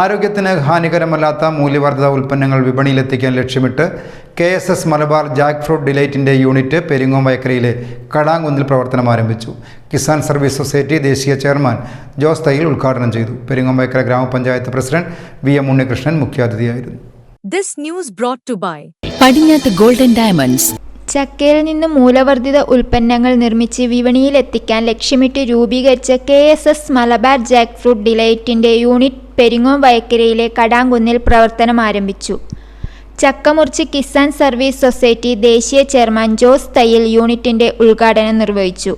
ആരോഗ്യത്തിന് ഹാനികരമല്ലാത്ത മൂല്യവർദ്ധിത ഉൽപ്പന്നങ്ങൾ വിപണിയിലെത്തിക്കാൻ ലക്ഷ്യമിട്ട് K S S Malabar jackfruit ഡിലൈറ്റിന്റെ unit Peringome വയക്കരയിലെ കടാങ്കുന്നിൽ പ്രവർത്തനം ആരംഭിച്ചു. കിസാൻ സർവീസ് സൊസൈറ്റി ദേശീയ ചെയർമാൻ ജോസ് തയ്യിൽ ഉദ്ഘാടനം ചെയ്തു. പെരിങ്ങോം വയക്കര ഗ്രാമപഞ്ചായത്ത് പ്രസിഡന്റ് വി എം ഉണ്ണികൃഷ്ണൻ മുഖ്യാതിഥിയായിരുന്നു. This news brought to by Padinjath golden diamonds ചക്കയിൽ നിന്ന് മൂലവർദ്ധിത ഉൽപ്പന്നങ്ങൾ നിർമ്മിച്ച് വിപണിയിലെത്തിക്കാൻ ലക്ഷ്യമിട്ട് രൂപീകരിച്ച K S S Malabar jackfruit ഡിലൈറ്റിന്റെ unit Peringome വയക്കരയിലെ കടാങ്കുന്നിൽ പ്രവർത്തനം ആരംഭിച്ചു. ചക്കമുറിച്ച് കിസാൻ സർവീസ് സൊസൈറ്റി ദേശീയ ചെയർമാൻ ജോസ് തയ്യൽ യൂണിറ്റിന്റെ ഉദ്ഘാടനം നിർവഹിച്ചു.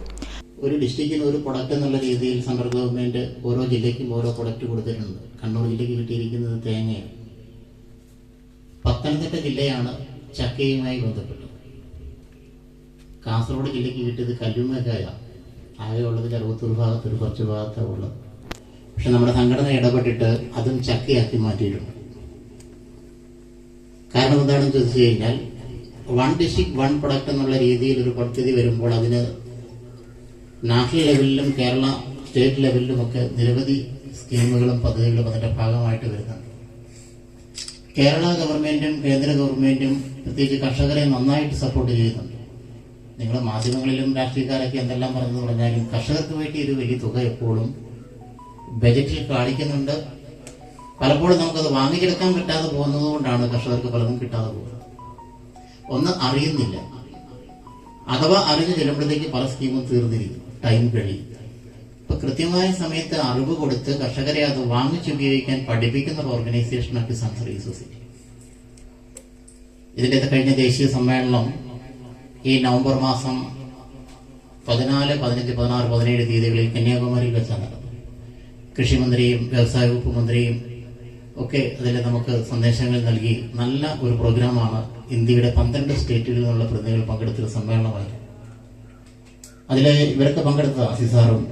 ഒരു ഡിസ്ട്രിക്റ്റിന് ഒരു പ്രൊഡക്റ്റ് എന്നുള്ള രീതിയിൽ സെൻട്രൽ ഗവൺമെന്റ് ഓരോ ജില്ലയ്ക്കും ഓരോ പ്രൊഡക്റ്റ് കൊടുത്തിട്ടുണ്ട്. കണ്ണൂർ ജില്ലയ്ക്ക് കിട്ടിയിരിക്കുന്നത് തേങ്ങയാണ്. പത്തനംതിട്ട ജില്ലയാണ് ചക്കയുമായി ബന്ധപ്പെട്ടത്. കാസർഗോഡ് ജില്ലയ്ക്ക് കിട്ടിയത് കല്ലുമ്മക്കായ. ആകെ ഉള്ളതിൽ അറുപത്തൊരു ഭാഗത്ത് ഒരു കുറച്ച് ഭാഗത്താണ് ഉള്ളത്. പക്ഷെ നമ്മുടെ സംഘടന ഇടപെട്ടിട്ട് അതും ചക്കയാക്കി മാറ്റിയിട്ടുണ്ട്. കാരണം എന്താണെന്ന് ചോദിച്ചു കഴിഞ്ഞാൽ വൺ ഡിസ്ട്രിക്ട് വൺ പ്രൊഡക്റ്റ് എന്നുള്ള രീതിയിൽ ഒരു പദ്ധതി വരുമ്പോൾ അതിന് നാഷണൽ ലെവലിലും കേരള സ്റ്റേറ്റ് ലെവലിലുമൊക്കെ നിരവധി സ്കീമുകളും പദ്ധതികളും അതിന്റെ ഭാഗമായിട്ട് വരുന്നുണ്ട്. കേരള ഗവൺമെന്റും കേന്ദ്ര ഗവൺമെന്റും പ്രത്യേകിച്ച് കർഷകരെ നന്നായിട്ട് സപ്പോർട്ട് ചെയ്യുന്നുണ്ട്. നിങ്ങൾ മാധ്യമങ്ങളിലും രാഷ്ട്രീയക്കാരൊക്കെ എന്തെല്ലാം പറഞ്ഞെന്ന് പറഞ്ഞാലും കർഷകർക്ക് വേണ്ടി ഒരു വലിയ തുക എപ്പോഴും ബജറ്റിൽ കാണിക്കുന്നുണ്ട്. പലപ്പോഴും നമുക്കത് വാങ്ങിച്ചെടുക്കാൻ കിട്ടാതെ പോകുന്നത് കൊണ്ടാണ് കർഷകർക്ക് പലതും കിട്ടാതെ പോകുന്നത്. ഒന്ന് അറിയുന്നില്ല. അഥവാ അറിഞ്ഞു ചെല്ലുമ്പോഴത്തേക്ക് പല സ്കീമും തീർന്നിരിക്കും. ടൈം കഴിയും. ഇപ്പൊ കൃത്യമായ സമയത്ത് അറിവ് കൊടുത്ത് കർഷകരെ അത് വാങ്ങിച്ചുപയോഗിക്കാൻ പഠിപ്പിക്കുന്ന ഓർഗനൈസേഷനാണ് കിസാൻ സർവീസ് സൊസൈറ്റി ഇതിന്റെ കഴിഞ്ഞ ദേശീയ സമ്മേളനം ഈ നവംബർ മാസം പതിനാല് പതിനഞ്ച് പതിനാറ് പതിനേഴ് തീയതികളിൽ കന്യാകുമാരിയിൽ വെച്ചാണ് നടന്നത് കൃഷിമന്ത്രിയും വ്യവസായ വകുപ്പ് മന്ത്രിയും ഒക്കെ അതിൽ നമുക്ക് സന്ദേശങ്ങൾ നൽകി നല്ല ഒരു പ്രോഗ്രാമാണ് ഇന്ത്യയുടെ പന്ത്രണ്ട് സ്റ്റേറ്റുകളിൽ നിന്നുള്ള പ്രതിനിധികൾ പങ്കെടുത്തൊരു സമ്മേളനമായിരുന്നു അതിൽ ഇവരൊക്കെ പങ്കെടുത്ത അസി സാറും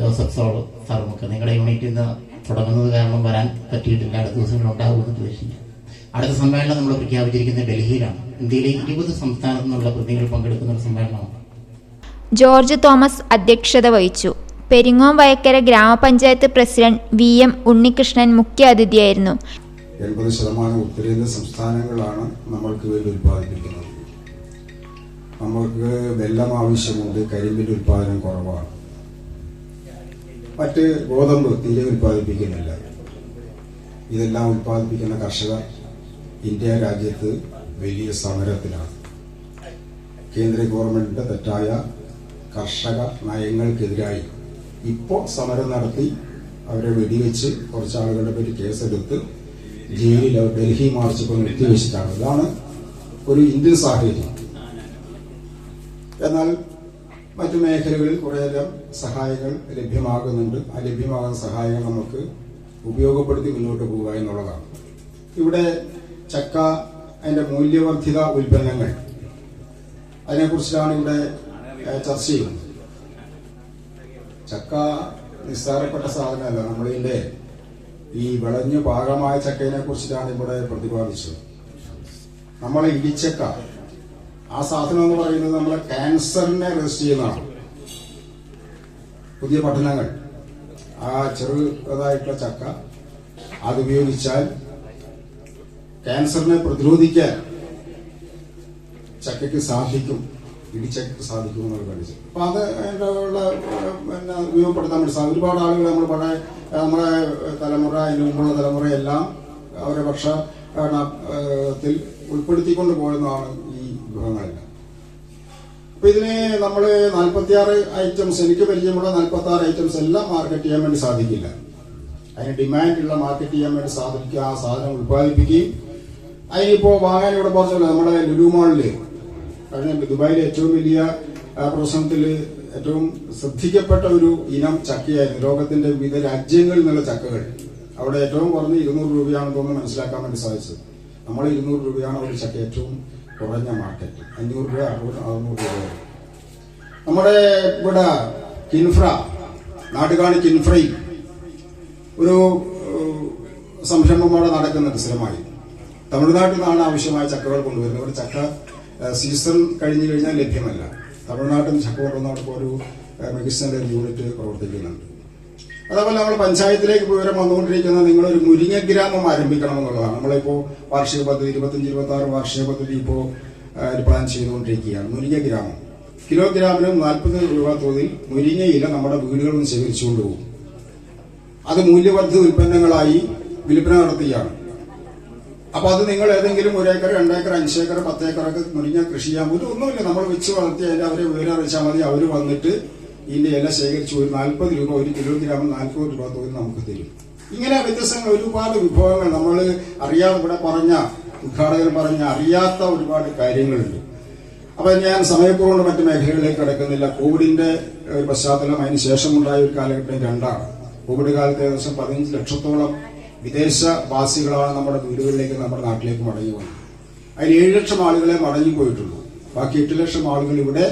ജോസഫ് സാറും സാറും ഒക്കെ നിങ്ങളുടെ യൂണിറ്റിൽ നിന്ന് തുടങ്ങുന്നത് കാരണം വരാൻ പറ്റിയിട്ടില്ല. അടുത്ത ദിവസങ്ങളിൽ ഉണ്ടാകുമെന്ന് പ്രതീക്ഷിക്കാം അടുത്ത സമ്മേളനം നമ്മൾ പ്രഖ്യാപിച്ചിരിക്കുന്നത് ഡൽഹിയിലാണ്. ഇന്ത്യയിലെ ഇരുപത് സംസ്ഥാനത്തു നിന്നുള്ള പ്രതിനിധികൾ പങ്കെടുക്കുന്ന ഒരു സമ്മേളനമാണ് ജോർജ് തോമസ് അധ്യക്ഷത വഹിച്ചു. പെരിങ്ങോം വയക്കര ഗ്രാമപഞ്ചായത്ത് പ്രസിഡന്റ് വി എം ഉണ്ണികൃഷ്ണൻ മുഖ്യാതിഥിയായിരുന്നു എൺപത് ശതമാനം ഉത്തരേന്ത്യ സംസ്ഥാനങ്ങളാണ് നമ്മൾക്ക് വേണ്ടി ഉൽപ്പാദിപ്പിക്കുന്നത്. നമ്മൾക്ക് വെള്ളം ആവശ്യമുണ്ട് കരിമ്പിന്റെ ഉൽപ്പാദനം കുറവാണ്. മറ്റ് ഗോതമ്പ് തീരെ ഉൽപ്പാദിപ്പിക്കുന്നില്ല. ഇതെല്ലാം ഉൽപ്പാദിപ്പിക്കുന്ന കർഷകർ ഇന്ത്യ രാജ്യത്ത് വലിയ സമരത്തിലാണ്. കേന്ദ്ര ഗവൺമെന്റിന്റെ തെറ്റായ കർഷക നയങ്ങൾക്കെതിരായി ഇപ്പോൾ സമരം നടത്തി അവരെ വെടിവെച്ച് കുറച്ച് ആളുകളുടെ പേര് കേസെടുത്ത് ജയിലിൽ അവർ ഡൽഹി മാർച്ച് ഇപ്പോൾ നിർത്തിവെച്ചിട്ടാണ്. ഇതാണ് ഒരു ഇന്ത്യൻ സാഹചര്യം. എന്നാൽ മറ്റു മേഖലകളിൽ കുറേയധികം സഹായങ്ങൾ ലഭ്യമാകുന്നുണ്ട്. ആ ലഭ്യമാകുന്ന സഹായങ്ങൾ നമുക്ക് ഉപയോഗപ്പെടുത്തി മുന്നോട്ട് പോവുക എന്നുള്ളതാണ്. ഇവിടെ ചക്ക അതിന്റെ മൂല്യവർദ്ധിത ഉൽപ്പന്നങ്ങൾ. അതിനെക്കുറിച്ചാണ് ഇവിടെ ചർച്ച ചെയ്യുന്നത്. ചക്ക നിസ്സാരപ്പെട്ട സാധനമല്ല. നമ്മളിതിന്റെ ഈ വിളഞ്ഞു പാകമായ ചക്കയെ കുറിച്ചിട്ടാണ് ഇവിടെ പ്രതിപാദിച്ചത്. നമ്മളെ ഇടിച്ചക്ക ആ സാധനം എന്ന് പറയുന്നത് നമ്മളെ ക്യാൻസറിനെ റെസിസ്റ്റ് ചെയ്യുന്നതാണ്. പുതിയ പഠനങ്ങൾ. ആ ചെറുതായിട്ടുള്ള ചക്ക അത് ഉപയോഗിച്ചാൽ ക്യാൻസറിനെ പ്രതിരോധിക്കാൻ ചക്കയ്ക്ക് സാധിക്കും ഇടിച്ചക്കയ്ക്ക് സാധിക്കും എന്നുള്ള പഠിച്ചു അപ്പൊ അത് ഉള്ള പിന്നെ ഉപയോഗപ്പെടുത്താൻ വേണ്ടി ഒരുപാട് ആളുകൾ നമ്മൾ പഴയ നമ്മുടെ തലമുറ അതിന് മുമ്പുള്ള തലമുറയെല്ലാം അവരെ ഭക്ഷണത്തിൽ ഉൾപ്പെടുത്തിക്കൊണ്ട് പോയെന്നാണ് ഈ വിഭവങ്ങളെല്ലാം. അപ്പൊ ഇതിന് നമ്മൾ നാൽപ്പത്തിയാറ് ഐറ്റംസ് എനിക്ക് പരിചയമുള്ള നാൽപ്പത്തി ആറ് ഐറ്റംസ് എല്ലാം മാർക്കറ്റ് ചെയ്യാൻ വേണ്ടി സാധിക്കില്ല. അതിന് ഡിമാൻഡുള്ള മാർക്കറ്റ് ചെയ്യാൻ വേണ്ടി സാധിക്കുക ആ സാധനം ഉത്പാദിപ്പിക്കുകയും അതിനിപ്പോ വാങ്ങാൻ ഇവിടെ പറഞ്ഞല്ലോ നമ്മുടെ ലുലു മാളിൽ. കഴിഞ്ഞ ദുബായിലെ ഏറ്റവും വലിയ ആ, പ്രദർശനത്തിൽ ഏറ്റവും ശ്രദ്ധിക്കപ്പെട്ട ഒരു ഇനം ചക്കയായിരുന്നു. ലോകത്തിന്റെ വിവിധ രാജ്യങ്ങളിൽ നിന്നുള്ള ചക്കകൾ. അവിടെ ഏറ്റവും കുറഞ്ഞ ഇരുന്നൂറ് രൂപയാണ് തോന്നുന്നു മനസ്സിലാക്കാൻ വേണ്ടി സാധിച്ചത്. നമ്മൾ ഇരുന്നൂറ് രൂപയാണ് ഒരു ചക്ക ഏറ്റവും കുറഞ്ഞ മാർക്കറ്റ് അഞ്ഞൂറ് രൂപ അറുപത് അറുന്നൂറ് രൂപ നമ്മുടെ ഇവിടെ കിൻഫ്ര നാട്ടുകാണി കിൻഫ്രയിൽ ഒരു സംരംഭം അവിടെ നടക്കുന്നുണ്ട് സ്ഥിരമായി തമിഴ്നാട്ടിൽ നിന്നാണ് ആവശ്യമായ ചക്കകൾ കൊണ്ടുവരുന്നത്. ഒരു ചക്ക സീസൺ കഴിഞ്ഞു കഴിഞ്ഞാൽ ലഭ്യമല്ല. തമിഴ്നാട്ടിൽ നിന്ന് ചക്ക കൊണ്ടുവന്ന ഒരു യൂണിറ്റ് പ്രവർത്തിക്കുന്നുണ്ട്. അതേപോലെ നമ്മൾ പഞ്ചായത്തിലേക്ക് വിവരം വന്നുകൊണ്ടിരിക്കുന്ന നിങ്ങളൊരു മുരിങ്ങ ഗ്രാമം ആരംഭിക്കണം എന്നുള്ളതാണ് നമ്മളിപ്പോൾ വാർഷിക പദ്ധതി ഇരുപത്തഞ്ച് ഇരുപത്തി ആറ് വാർഷിക പദ്ധതി ഇപ്പോൾ പ്ലാൻ ചെയ്തുകൊണ്ടിരിക്കുകയാണ്. മുരിങ്ങ ഗ്രാമം കിലോഗ്രാമിന് നാൽപ്പത് രൂപ തോതിൽ മുരിങ്ങയില നമ്മുടെ വീടുകളിൽ നിന്ന് ശേഖരിച്ചുകൊണ്ട് പോകും. അത് മൂല്യവർദ്ധിത ഉൽപ്പന്നങ്ങളായി വിൽപ്പന നടത്തുകയാണ്. അപ്പൊ അത് നിങ്ങൾ ഏതെങ്കിലും ഒരു ഏക്കർ രണ്ടേക്കർ അഞ്ചേക്കർ പത്തേക്കറൊക്കെ മുരിങ്ങ കൃഷി ചെയ്യാൻ പോലും ഒന്നുമില്ല. നമ്മൾ വെച്ച് വളർത്തി അവരെ വിവരം അറിയിച്ചാൽ മതി. അവർ വന്നിട്ട് ഇതിന്റെ ഇല ശേഖരിച്ച് ഒരു നാൽപ്പത് രൂപ ഒരു കിലോഗ്രാമിന് നാൽപ്പത് രൂപ തോന്നി നമുക്ക് തരും. ഇങ്ങനെ വ്യത്യസ്തങ്ങൾ ഒരുപാട് വിഭവങ്ങൾ നമ്മൾ അറിയാതെ ഇവിടെ പറഞ്ഞ ഉദ്ഘാടകർ പറഞ്ഞ അറിയാത്ത ഒരുപാട് കാര്യങ്ങളുണ്ട്. അപ്പൊ ഞാൻ സമയക്കുറവുകൊണ്ട് മറ്റ് മേഖലകളിലേക്ക് കിടക്കുന്നില്ല. കോവിഡിന്റെ പശ്ചാത്തലം അതിന് ശേഷമുണ്ടായ ഒരു കാലഘട്ടം രണ്ടാണ്. കോവിഡ് കാലത്ത് ഏകദേശം പതിനഞ്ച് ലക്ഷത്തോളം വിദേശവാസികളാണ് നമ്മുടെ വീടുകളിലേക്ക് നമ്മുടെ നാട്ടിലേക്ക് മടങ്ങി വന്നത്. അതിൽ ഏഴ് ലക്ഷം ആളുകളെ മടങ്ങി പോയിട്ടുള്ളൂ. ബാക്കി എട്ട് ലക്ഷം ആളുകൾ ഇവിടെ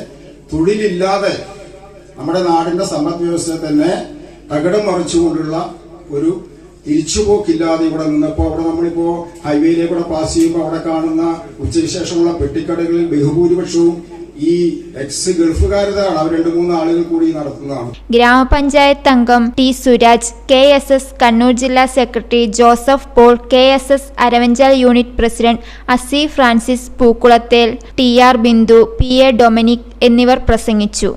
തൊഴിലില്ലാതെ നമ്മുടെ നാടിന്റെ സമ്പദ് വ്യവസ്ഥയെ തന്നെ തകിടം മറിച്ചുകൊണ്ടുള്ള ഒരു തിരിച്ചുപോക്കില്ലാതെ ഇവിടെ നിന്നപ്പോ അവിടെ നമ്മളിപ്പോ ഹൈവേയിലേക്കൂടെ പാസ് ചെയ്യുമ്പോൾ അവിടെ കാണുന്ന ഉച്ചയ്ക്ക് ശേഷമുള്ള പെട്ടിക്കടകളിൽ ബഹുഭൂരിപക്ഷവും ഈ എക്സ് ഗൾഫുകാരതാണ്. അവർ രണ്ട് മൂന്ന് ആളുകൾ കൂടി നടത്തുന്നതാണ്. ഗ്രാമപഞ്ചായത്ത് അംഗം T Suraj K S S Kannur ജില്ലാ secretary Joseph Paul K S S Aravanchal unit president Asi Francis Pookkulathel T R Bindu P A Dominic എന്നിവർ പ്രസംഗിച്ചു.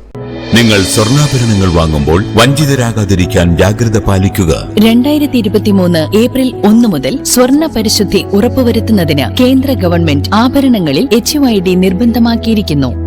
നിങ്ങൾ സ്വർണാഭരണങ്ങൾ വാങ്ങുമ്പോൾ വഞ്ചിതരാകാതിരിക്കാൻ ജാഗ്രത പാലിക്കുക. രണ്ടായിരത്തി ഇരുപത്തിമൂന്ന് ഏപ്രിൽ ഒന്ന് മുതൽ സ്വർണ പരിശുദ്ധി ഉറപ്പുവരുത്തുന്നതിന് കേന്ദ്ര ഗവൺമെന്റ് ആഭരണങ്ങളിൽ എച്ച് നിർബന്ധമാക്കിയിരിക്കുന്നു.